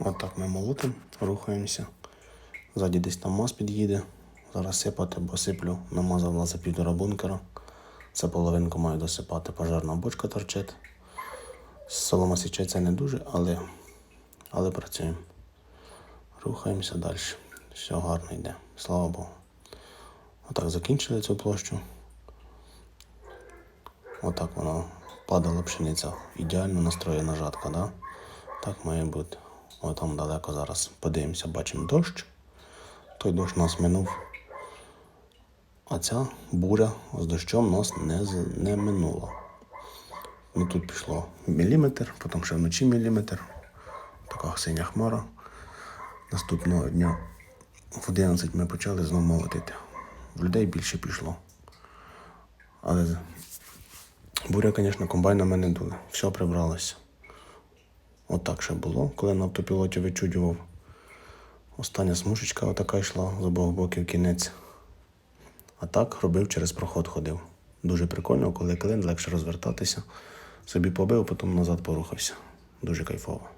Отак ми молотим, рухаємося. Ззаді десь там маз під'їде. Зараз сипати, бо сиплю, намазав на за півтора бункера. Це половинку маю досипати. Пожарна бочка торчить. Солома січеться не дуже, але, але працюємо. Рухаємося далі. Все гарно йде. Слава Богу. Отак закінчили цю площу. Отак воно падала пшениця. Ідеально настроєна жатка, да? Так має бути. О, там далеко зараз подивимося, бачимо дощ. Той дощ нас минув. А ця буря з дощом нас не, не минула. Ну тут пішло міліметр, потім ще вночі міліметр. Така синя хмара. Наступного дня в 11 ми почали знову молотити. Людей більше пішло. Але буря, звісно, комбайнами не дули. Все прибралося. Отак ще було, коли на автопілоті вичудював. Остання смужечка отака йшла з обох боків кінець. А так робив через проход ходив. Дуже прикольно, коли клин легше розвертатися. Собі побив, потім назад порухався. Дуже кайфово.